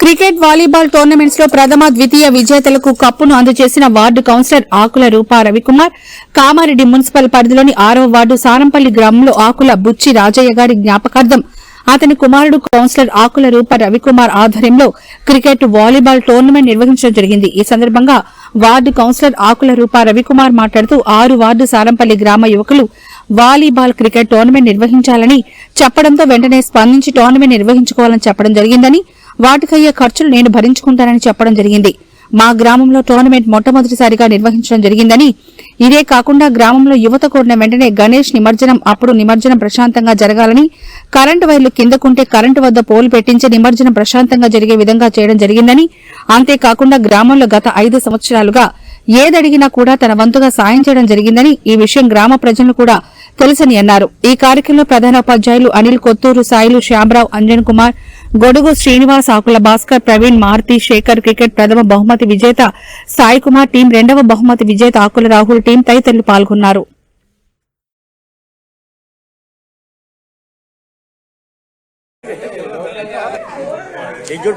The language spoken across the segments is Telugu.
క్రికెట్ వాలీబాల్ టోర్నమెంట్స్లో ప్రథమ ద్వితీయ విజేతలకు కప్పును అందజేసిన ward councillor Akula Rupa Ravikumar Kamareddy municipal పరిధిలోని ఆరవ వార్డు సారంపల్లి గ్రామంలో ఆకుల బుచ్చి రాజయ్య గారి జ్ఞాపకార్థం అతని కుమారుడు కౌన్సిలర్ ఆకుల రూప రవికుమార్ ఆధ్వర్యంలో క్రికెట్ వాలీబాల్ టోర్నమెంట్ నిర్వహించడం జరిగింది. ఈ సందర్భంగా వార్డు కౌన్సిలర్ ఆకుల రూప రవికుమార్ మాట్లాడుతూ ఆరు వార్డు సారంపల్లి గ్రామ యువకులు వాలీబాల్ క్రికెట్ టోర్నమెంట్ నిర్వహించాలని చెప్పడంతో వెంటనే స్పందించి టోర్నమెంట్ నిర్వహించుకోవాలని చెప్పడం జరిగిందని వాటికయ్యే ఖర్చులు నేను భరించుకుంటానని చెప్పడం జరిగింది. మా గ్రామంలో టోర్నమెంట్ మొట్టమొదటిసారిగా నిర్వహించడం జరిగిందని ఇదే కాకుండా గ్రామంలో యువత కోరిన వెంటనే గణేష్ నిమజ్జనం అప్పుడు నిమజ్జనం ప్రశాంతంగా జరగాలని కరెంటు వైర్లు కిందకుంటే కరెంటు వద్ద పోలు పెట్టించి నిమజ్జనం ప్రశాంతంగా జరిగే విధంగా చేయడం జరిగిందని అంతేకాకుండా గ్రామంలో గత ఐదు సంవత్సరాలుగా ఏదడిగినా కూడా తన వంతుగా సాయం చేయడం జరిగిందని ఈ విషయం గ్రామ ప్రజలను కూడా తెలుసని అన్నారు. ఈ కార్యక్రమంలో ప్రధాన ఉపాధ్యాయులు అనిల్ కొత్తూరు సాయిలు శ్యాంరావు అంజన్ కుమార్ గొడుగు శ్రీనివాస్ ఆకుల భాస్కర్ ప్రవీణ్ మారుతి శేఖర్ క్రికెట్ ప్రథమ బహుమతి విజేత సాయి కుమార్ టీం రెండవ బహుమతి విజేత ఆకుల రాహుల్ టీం తదితరులు పాల్గొన్నారు. ఇంజుడు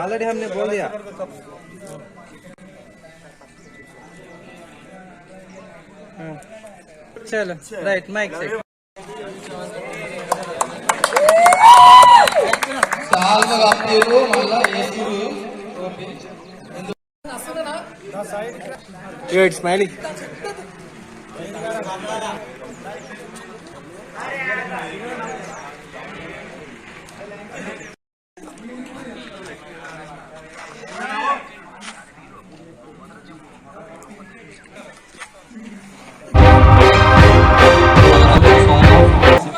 ऑलरेडी हमने बोल दिया हाँ। चलो राइट माइक से ఇట్ స్మైలీ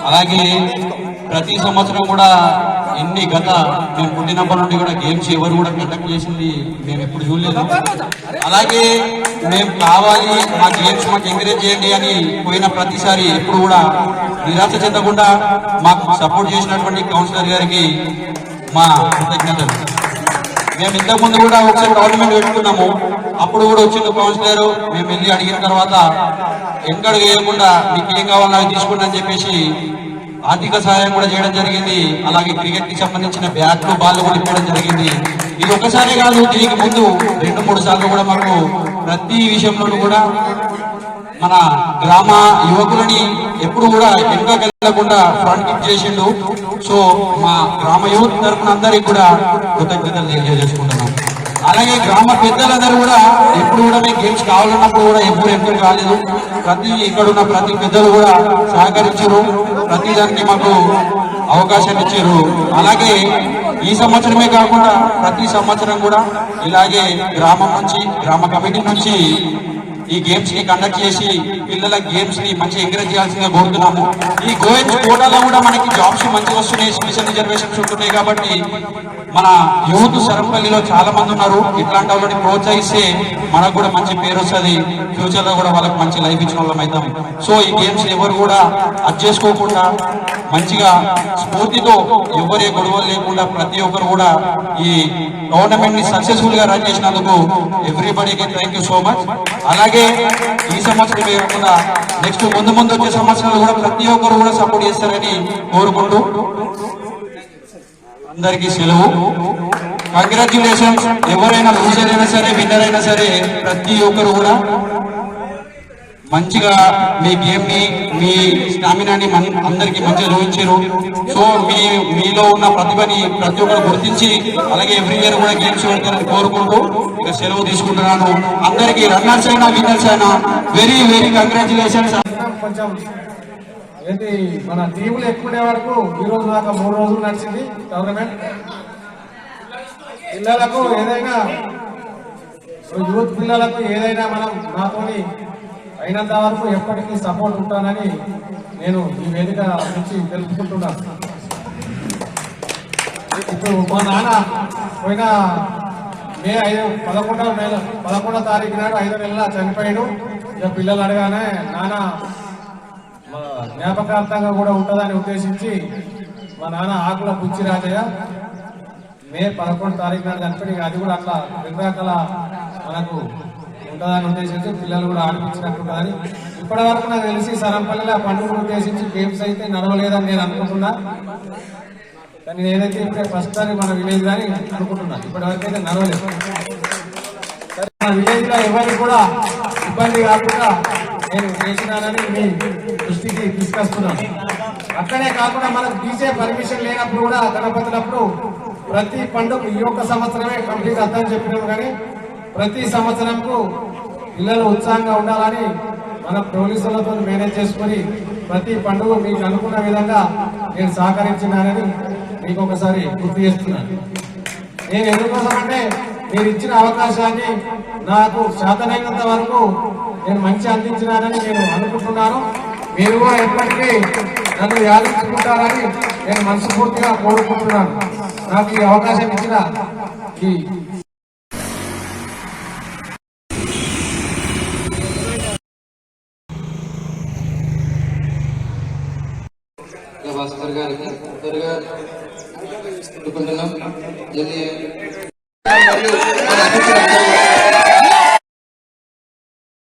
అలాగే ప్రతి సంవత్సరం కూడా ఎన్ని గత మేము పుట్టినప్పటి నుండి కూడా గేమ్స్ ఎవరు కూడా కండక్ట్ చేసింది మేము ఎప్పుడు చూడలేదు. అలాగే మేము కావాలి మా గేమ్స్ మాకు ఎంకరేజ్ చేయండి అని పోయిన ప్రతిసారి ఎప్పుడు కూడా నిరాశ చెందకుండా మాకు సపోర్ట్ చేసినటువంటి కౌన్సిలర్ గారికి మా కృతజ్ఞతలు. మేము ఇంతకు ముందు కూడా ఒకసారి టోర్నమెంట్ పెట్టుకున్నాము. అప్పుడు కూడా వచ్చింది కౌన్సిలర్ మేము వెళ్ళి అడిగిన తర్వాత ఎక్కడ వేయకుండా మీకు ఏం కావాలో అవి తీసుకోండి అని చెప్పేసి ఆర్థిక సహాయం కూడా చేయడం జరిగింది. అలాగే క్రికెట్కి సంబంధించిన బ్యాట్లు బాల్ కూడా ఇవ్వడం జరిగింది. ఇది ఒకసారి కాదు దీనికి ముందు రెండు మూడు సార్లు కూడా మాకు ప్రతి విషయంలోనూ కూడా మన గ్రామ యువకులని ఎప్పుడు కూడా వెనుక వెళ్ళకుండా ఫ్రంట్ కిక్ చేసిండు. సో మా గ్రామ యువత తరపున అందరికి కూడా కృతజ్ఞతలు తెలియజేసుకుంటున్నాం. అలాగే గ్రామ పెద్దలందరూ కూడా ఎప్పుడు కూడా మేము గేమ్స్ కావాలన్నప్పుడు కూడా ఎప్పుడు ఎంటర్ కాలేదు ప్రతి ఇక్కడ ఉన్న ప్రతి పెద్దలు కూడా సహకరించారు. ప్రతి దానికి మాకు అవకాశాన్ని ఇచ్చారు. అలాగే ఈ సంవత్సరమే కాకుండా ప్రతి సంవత్సరం కూడా ఇలాగే గ్రామం నుంచి గ్రామ కమిటీ నుంచి ఈ గేమ్స్ని కండక్ట్ చేసి పిల్లల గేమ్స్ని మంచి ఎంకరేజ్ చేయాల్సిందిగా కోరుతున్నాము. ఈ గోయన్స్ కోటాలో కూడా మనకి జాబ్స్ మంచిగా వస్తున్నాయి. స్పెషల్ రిజర్వేషన్స్ ఉంటున్నాయి కాబట్టి మన యూత్ సరంపల్లిలో చాలా మంది ఉన్నారు. ఇట్లాంటి వాళ్ళని ప్రోత్సహిస్తే మనకు కూడా మంచి పేరు వస్తుంది. ఫ్యూచర్లో కూడా వాళ్ళకి మంచి లైఫ్ ఇచ్చిన వాళ్ళం అవుతాం. సో ఈ గేమ్స్ ఎవరు కూడా అది చేసుకోకుండా మంచిగా స్ఫూర్తితో ఎవరే గొడవలు లేకుండా ప్రతి ఒక్కరు కూడా ఈ టోర్నమెంట్ని సక్సెస్ఫుల్గా రన్ చేసినందుకు ఎవ్రీబడికి థ్యాంక్ యూ సో మచ్ అలాగే ఈ సంవత్సరం కాకుండా నెక్స్ట్ ముందు ముందు వచ్చే సంవత్సరాలు కూడా ప్రతి ఒక్కరు కూడా సపోర్ట్ చేస్తారని కోరుకుంటూ అందరికీ సెలవు. కంగ్రాచులేషన్స్ ఎవరైనా లూజర్ అయినా సరే విన్నర్ అయినా సరే ప్రతి ఒక్కరు కూడా మంచిగా మీ గేమ్ని మీ స్టామినాని అందరికి అందరికీ మంచిగా చూపించారు. సో మీ మీలో ఉన్న ప్రతిభని ప్రతి ఒక్కరు గుర్తించి అలాగే ఎవ్రీ ఇయర్ కూడా గేమ్స్ పెడతారని కోరుకుంటూ సెలవు తీసుకుంటున్నాను. అందరికి రన్నర్స్ అయినా విన్నర్స్ అయినా వెరీ వెరీ కంగ్రాచులేషన్స్ కొంచెం ఏంటి మన టీములు ఎక్కువ వరకు ఈ రోజు దాకా మూడు రోజులు నడిచింది టోర్నమెంట్ పిల్లలకు ఏదైనా యూత్ పిల్లలకు ఏదైనా మనం నాతోని అయినంత వరకు ఎప్పటికీ సపోర్ట్ ఉంటానని నేను ఈ వేదిక నుంచి తెలుపుకుంటున్నాను. ఇప్పుడు మా నాన్న పోయిన మే ఐదు పదకొండవ నెల పదకొండవ తారీఖు నాడు ఐదో నెలల చనిపోయాడు. ఇక పిల్లలు అడగానే నాన్న మా జ్ఞాపకార్థంగా కూడా ఉంటుందని ఉద్దేశించి మా నాన్న ఆకుల పుచ్చి రాజయ్య మే పదకొండు తారీఖు నాడు చనిపోయి అది కూడా అట్లా విగ్రహకళ మనకు ఉంటుందని ఉద్దేశించి పిల్లలు కూడా ఆడిపించినట్టుంటుందని ఇప్పటి వరకు నాకు తెలిసి సరంపల్లిలో పండుగను ఉద్దేశించి గేమ్స్ అయితే నడవలేదని నేను అనుకుంటున్నా. కానీ నేనైతే ఇప్పుడే ఫస్ట్ టైం మన విలేజ్ కానీ అనుకుంటున్నాను ఇప్పటి వరకు అయితే నడవలేదు. సరే, మన విలేజ్లో ఎవరికి కూడా ఇబ్బంది కాకుండా నేను చేసినానని మీ దృష్టికి తీసుకొస్తున్నాను. అక్కడే కాకుండా మనకు తీసే పర్మిషన్ లేనప్పుడు కూడా గణపతులప్పుడు ప్రతి పండుగ ఈ ఒక్క సంవత్సరమే కంప్లీట్ అర్థం చెప్పినాము కానీ ప్రతి సంవత్సరంకు పిల్లలు ఉత్సాహంగా ఉండాలని మన పోలీసులతో మేనేజ్ చేసుకొని ప్రతి పండుగ మీకు అనుకున్న విధంగా నేను సహకరించినానని మీకు ఒకసారి గుర్తు చేస్తున్నాను. నేను ఎందుకోసం మీరు ఇచ్చిన అవకాశాన్ని నాకు శాతనైనంత వరకు నేను మంచి అందించినానని నేను అనుకుంటున్నాను. మీరు కూడా ఎప్పటికీ నన్ను యాదించుకుంటారని నేను మనస్ఫూర్తిగా కోరుకుంటున్నాను. నాకు ఈ అవకాశం ఇచ్చిన ఈ భాస్కర్ గారికి గారు. అనుకుంటున్నాం